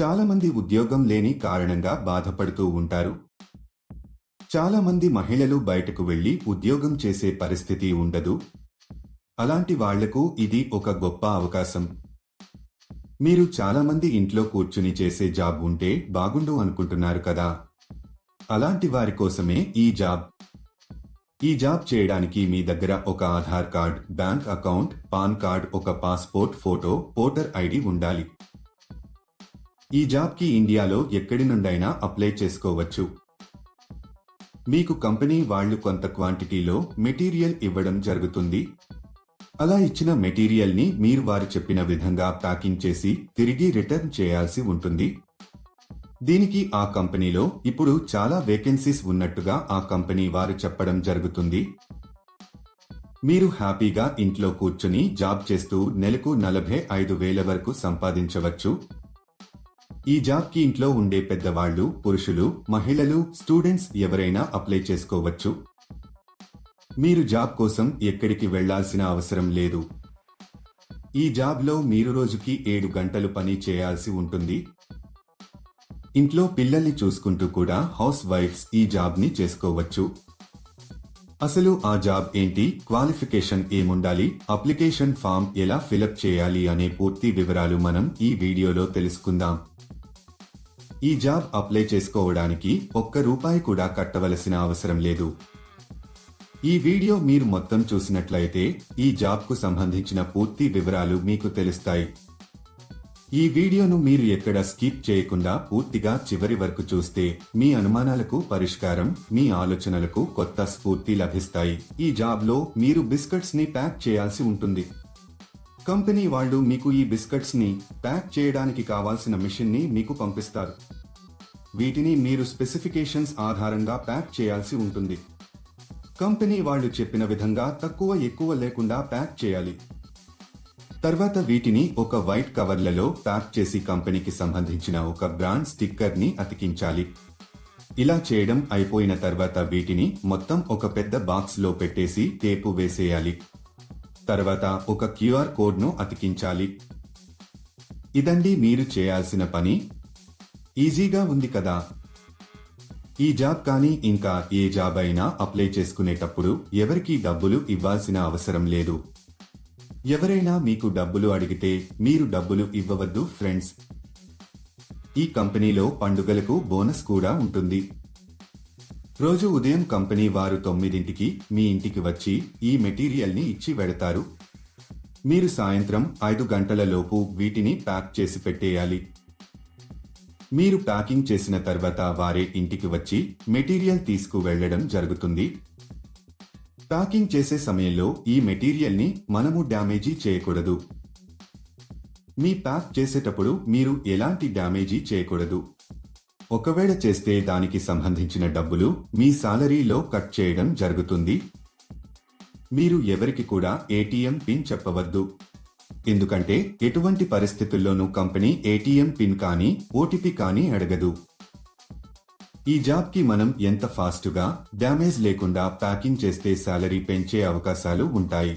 చాలామంది ఉద్యోగం లేని కారణంగా బాధపడుతూ ఉంటారు. చాలామంది మహిళలు బయటకు వెళ్ళి ఉద్యోగం చేసే పరిస్థితి ఉండదు. అలాంటి వాళ్ళకు ఇది ఒక గొప్ప అవకాశం. మీరు చాలామంది ఇంట్లో కూర్చుని చేసే జాబ్ ఉంటే బాగుండు అనుకుంటున్నారు కదా? అలాంటి వారి కోసమే ఈ జాబ్. ఈ జాబ్ చేయడానికి మీ దగ్గర ఒక Aadhaar card bank account PAN card ఒక పాస్పోర్ట్ ఫోటో ఓటర్ ఐడి ఉండాలి. ఈ జాబ్కి ఇండియాలో ఎక్కడి నుండైనా అప్లై చేసుకోవచ్చు. మీకు కంపెనీ వాళ్ళు కొంత క్వాంటిటీలో మెటీరియల్ ఇవ్వడం జరుగుతుంది. అలా ఇచ్చిన మెటీరియల్ని మీరు వారు చెప్పిన విధంగా ప్యాకింగ్ చేసి తిరిగి రిటర్న్ చేయాల్సి ఉంటుంది. దీనికి ఆ కంపెనీలో ఇప్పుడు చాలా వేకెన్సీస్ ఉన్నట్టుగా ఆ కంపెనీ వారు చెప్పడం జరుగుతుంది. మీరు హ్యాపీగా ఇంట్లో కూర్చుని జాబ్ చేస్తూ నెలకు నలభై ఐదు వేల వరకు సంపాదించవచ్చు. ఈ జాబ్కి ఇంట్లో ఉండే పెద్దవాళ్ళు పురుషులు మహిళలు స్టూడెంట్స్ ఎవరైనా అప్లై చేసుకోవచ్చు. మీరు జాబ్ కోసం ఎక్కడికి వెళ్ళాల్సిన అవసరం లేదు. ఈ జాబ్లో మీరు రోజుకి ఏడు గంటలు పని చేయాల్సి ఉంటుంది. ఇంట్లో పిల్లల్ని చూసుకుంటూ కూడా హౌస్ వైఫ్స్ ఈ జాబ్ని చేసుకోవచ్చు. అసలు ఆ జాబ్ ఏంటి? క్వాలిఫికేషన్ ఏముండాలి? అప్లికేషన్ ఫామ్ ఎలా ఫిలప్ చేయాలి? అనే పూర్తి వివరాలు మనం ఈ వీడియోలో తెలుసుకుందాం. ఈ జాబ్ అప్లై చేసుకోవడానికి ఒక్క రూపాయి కూడా కట్టవలసిన అవసరం లేదు. ఈ వీడియో మీరు మొత్తం చూసినట్లయితే ఈ జాబ్కు సంబంధించిన పూర్తి వివరాలు మీకు తెలుస్తాయి. ఈ వీడియోను మీరు ఎక్కడ స్కిప్ చేయకుండా పూర్తిగా చివరి వరకు చూస్తే మీ అనుమానాలకు పరిష్కారం మీ ఆలోచనలకు కొత్త స్ఫూర్తి లభిస్తాయి. ఈ జాబ్లో మీరు బిస్కెట్స్ని ప్యాక్ చేయాల్సి ఉంటుంది. కంపెనీ వాళ్ళు మీకు ఈ బిస్కెట్స్ని ప్యాక్ చేయడానికి కావాల్సిన మిషన్ని మీకు పంపిస్తారు. వీటిని మీరు స్పెసిఫికేషన్స్ ఆధారంగా ప్యాక్ చేయాల్సి ఉంటుంది. కంపెనీ వాళ్ళు చెప్పిన విధంగా తక్కువ ఎక్కువ లేకుండా ప్యాక్ చేయాలి. తర్వాత వీటిని ఒక వైట్ కవర్లలో ప్యాక్ చేసి కంపెనీకి సంబంధించిన ఒక బ్రాండ్ స్టిక్కర్ని అతికించాలి. ఇలా చేయడం అయిపోయిన తర్వాత వీటిని మొత్తం ఒక పెద్ద బాక్స్లో పెట్టేసి టేపు వేసేయాలి. తర్వాత ఒక క్యూఆర్ కోడ్ను అతికించాలి. ఇదండి మీరు చేయాల్సిన పని. ఈజీగా ఉంది కదా. ఈ జాబ్ కానీ ఇంకా ఏ జాబ్ అయినా అప్లై చేసుకునేటప్పుడు ఎవరికీ డబ్బులు ఇవ్వాల్సిన అవసరం లేదు. ఎవరైనా మీకు డబ్బులు అడిగితే మీరు డబ్బులు ఇవ్వవద్దు ఫ్రెండ్స్. ఈ కంపెనీలో పండుగలకు బోనస్ కూడా ఉంటుంది. రోజు ఉదయం కంపెనీ వారు తొమ్మిదింటికి మీ ఇంటికి వచ్చి ఈ మెటీరియల్ని ఇచ్చి వెడతారు మీరు సాయంత్రం ఐదు గంటలలోపు వీటిని ప్యాక్ చేసి పెట్టేయాలి. మీరు ప్యాకింగ్ చేసిన తర్వాత వారే ఇంటికి వచ్చి మెటీరియల్ తీసుకు వెళ్ళడం జరుగుతుంది. ప్యాకింగ్ చేసే సమయంలో ఈ మెటీరియల్ని మనము డ్యామేజీ చేయకూడదు. మీ ప్యాక్ చేసేటప్పుడు మీరు ఎలాంటి డ్యామేజీ చేయకూడదు. ఒకవేళ చేస్తే దానికి సంబంధించిన డబ్బులు మీ సాలరీలో కట్ చేయడం జరుగుతుంది. మీరు ఎవరికి కూడా ఏటీఎం పిన్ చెప్పవద్దు. ఎందుకంటే ఎటువంటి పరిస్థితుల్లోనూ కంపెనీ ఏటీఎం పిన్ కానీ ఓటీపీ కానీ అడగదు. ఈ జాబ్కి మనం ఎంత ఫాస్ట్గా డ్యామేజ్ లేకుండా ప్యాకింగ్ చేస్తే సాలరీ పెంచే అవకాశాలు ఉంటాయి.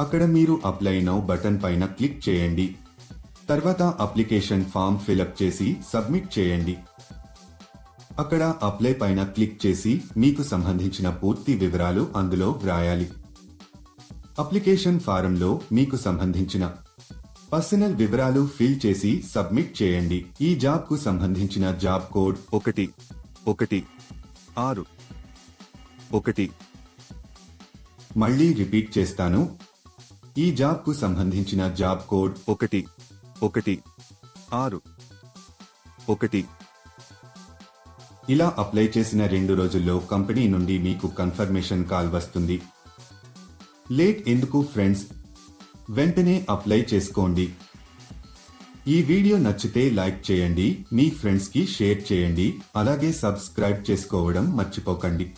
అక్కడ మీరు అప్లై నౌ బటన్ పైన క్లిక్ చేయండి. తర్వాత అప్లికేషన్ ఫామ్ ఫిలప్ చేసి సబ్మిట్ చేయండి. అక్కడ అప్లై పైన క్లిక్ చేసి మీకు సంబంధించిన పూర్తి వివరాలు అందులో వ్రాయాలి. అప్లికేషన్ ఫారంలో మీకు సంబంధించిన పర్సనల్ వివరాలు ఫిల్ చేసి సబ్మిట్ చేయండి. ఈ జాబ్కు సంబంధించిన జాబ్ కోడ్ ఒకటి ఒకటి ఆరు ఒకటి. మళ్ళీ రిపీట్ చేస్తాను. ఈ జాబ్కు సంబంధించిన జాబ్ కోడ్ ఒకటి ఒకటి ఆరు ఒకటి. ఇలా అప్లై చేసిన రెండు రోజుల్లో కంపెనీ నుండి మీకు కన్ఫర్మేషన్ కాల్ వస్తుంది. లేట్ ఎందుకు ఫ్రెండ్స్? వెంటనే అప్లై చేసుకోండి. ఈ వీడియో నచ్చితే లైక్ చేయండి మీ ఫ్రెండ్స్కి షేర్ చేయండి అలాగే సబ్స్క్రైబ్ చేసుకోవడం మర్చిపోకండి.